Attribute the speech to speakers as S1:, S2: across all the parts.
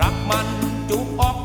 S1: รักมันจุกออก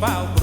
S1: about